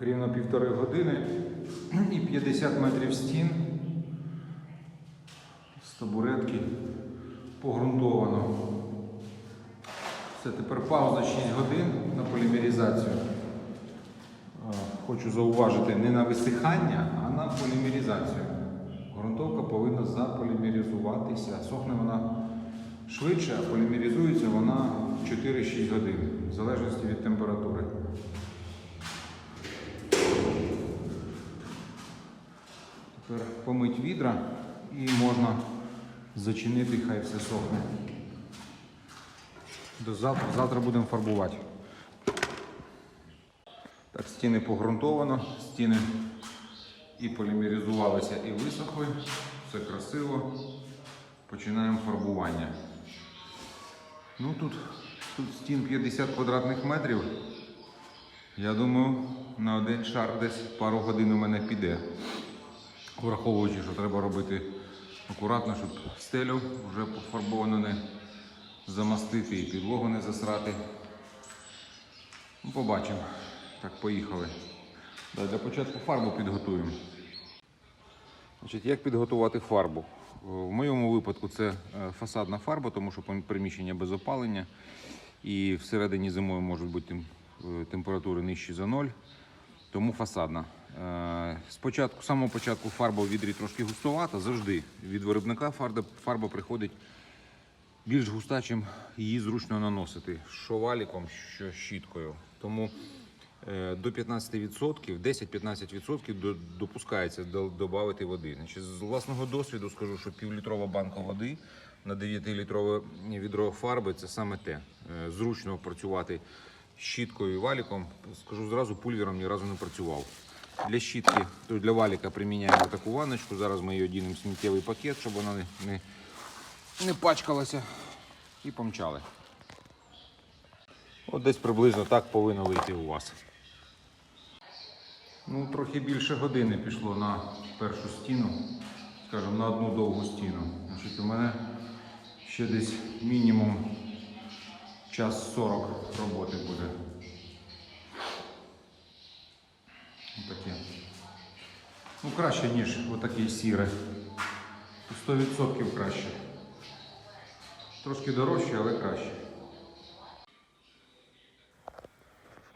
рівно півтори години і 50 метрів стін з табуретки погрунтовано. Все, тепер пауза 6 годин на полімеризацію. Хочу зауважити не на висихання, а на полімеризацію. Грунтовка повинна заполімеризуватися. Сохне вона швидше, а полімеризується вона 4-6 годин, в залежності від температури. Тепер помить відра і можна зачинити, хай все сохне. До завтра, завтра будемо фарбувати. Так, стіни погрунтовано, стіни і полімеризувалися, і висохли. Все красиво. Починаємо фарбування. Ну тут, тут стін 50 квадратних метрів. Я думаю, на один шар десь пару годин у мене піде. Враховуючи, що треба робити акуратно, щоб стелю вже пофарбовано не замастити і підлогу не засрати. Ну, побачимо. Так, поїхали. Для початку фарбу підготуємо. Значить, як підготувати фарбу? В моєму випадку це е, фасадна фарба, тому що приміщення без опалення. І всередині зимою можуть бути е, температури нижчі за ноль, тому фасадна. Е, Спочатку, з самого початку фарба у відрі трошки густовата, завжди від виробника фарба, фарба приходить більш густа, чим її зручно наносити що валіком, що щіткою. Тому е, до 15%, 10-15% до- допускається додати води. Значить, з власного досвіду скажу, що півлітрова банка води на 9-літрове відро фарби це саме те. Е, Зручно працювати щіткою і валіком. Скажу зразу, пульвером ні разу не працював. Для щітки, то для валіка приміняємо таку ванночку. Зараз ми її одінемо в сміттєвий пакет, щоб вона не, не не пачкалася і помчали. От десь приблизно так повинно вийти у вас. Ну, трохи більше години пішло на першу стіну, скажімо, на одну довгу стіну. Значить, у мене ще десь мінімум час 40 роботи буде. Отаке. Ну, краще, ніж отаке сіре. 100% краще. Трошки дорожче, але краще.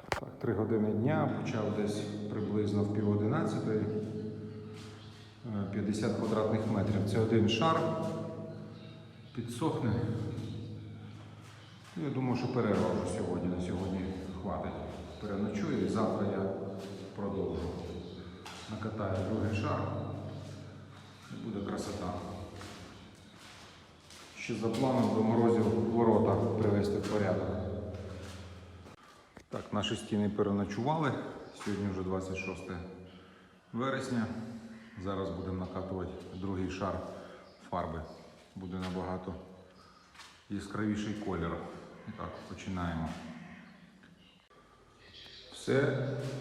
Так, три години дня, почав десь приблизно в пів одинадцятої. Е, 50 квадратних метрів. Це один шар. Підсохне. Ну, Я думаю, що перерва вже сьогодні. На сьогодні хватить. Переночую і завтра я продовжу. Накатаю другий шар. І буде красота. Ще за планом до морозів ворота привести в порядок. Так, наші стіни переночували. Сьогодні вже 26 вересня. Зараз будемо накатувати другий шар фарби. Буде набагато яскравіший колір. Так, починаємо. Все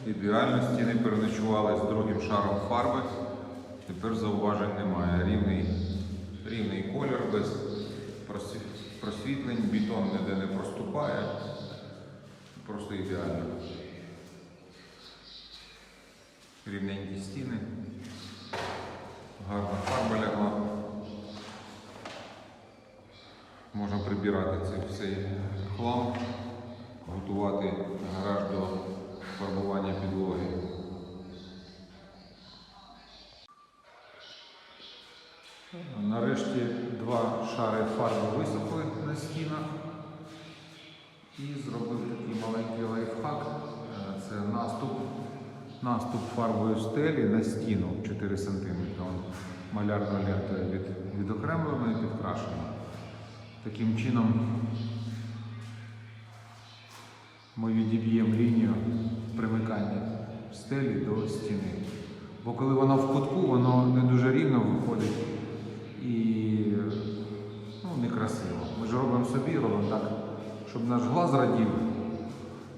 ідеально, стіни переночували з другим шаром фарби. Тепер зауважень немає. Рівний, рівний колір без просвітлень, бетон ніде не проступає. Просто ідеально. Рівненькі стіни. Гарна фарба лягла. Можна прибирати цей всей хлам, готувати гараж до фарбування підлоги. Нарешті два шари фарби висохли на стінах. І зробив такий маленький лайфхак. Е, Це наступ, наступ фарбою стелі на стіну 4 см. Малярною лентою від, відокремлено і підкрашено. Таким чином ми відіб'ємо лінію примикання стелі до стіни. Бо коли вона в кутку, воно не дуже рівно виходить і ну, некрасиво. Ми ж робимо собі, робимо так, щоб наш глаз радів,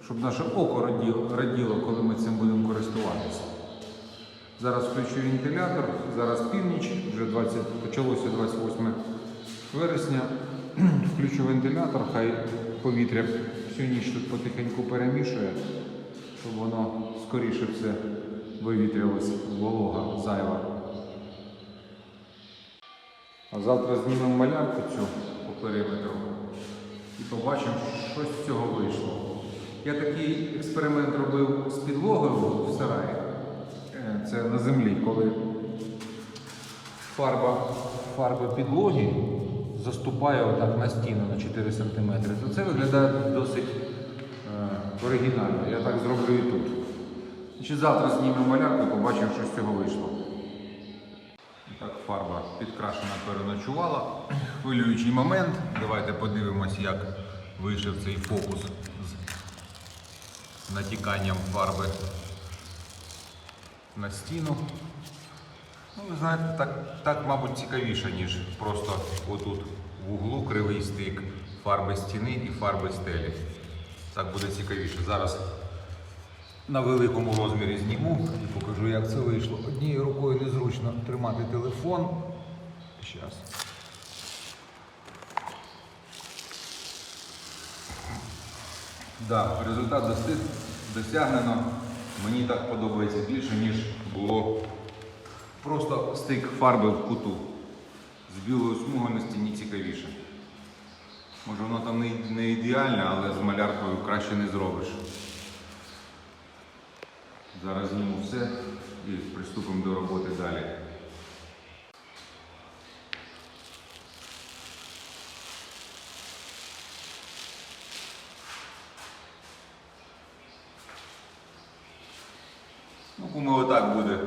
щоб наше око раділо, коли ми цим будемо користуватися. Зараз включу вентилятор, зараз північ, вже 20, почалося 28 вересня. Включу вентилятор, хай повітря всю ніч тут потихеньку перемішує. Щоб воно скоріше все вивітрилось, волога зайва. А завтра знімемо малярку цю по периметру і побачимо, що з цього вийшло. Я такий експеримент робив з підлогою в сараї. Е, Це на землі, коли фарба, фарба підлоги заступає отак на стіну на 4 см, то це виглядає досить оригінально. Я так зроблю і тут. Значить, завтра знімемо малярку побачимо, що з цього вийшло. Так, фарба підкрашена переночувала. Хвилюючий момент. Давайте подивимось, як вийшов цей фокус з натіканням фарби на стіну. Ну, ви знаєте, так, так, мабуть, цікавіше, ніж просто отут в углу кривий стик фарби стіни і фарби стелі. Так буде цікавіше. Зараз на великому розмірі зніму і покажу, як це вийшло. Однією рукою незручно тримати телефон. Зараз. Да, результат досягнено. Мені так подобається більше, ніж було просто стик фарби в куту. З білою смугою стіні цікавіше. Може воно там не, не ідеальне, але з маляркою краще не зробиш. Зараз зніму все і приступимо до роботи далі. Ну, думаю, отак буде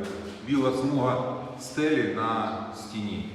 біла смуга стелі на стіні.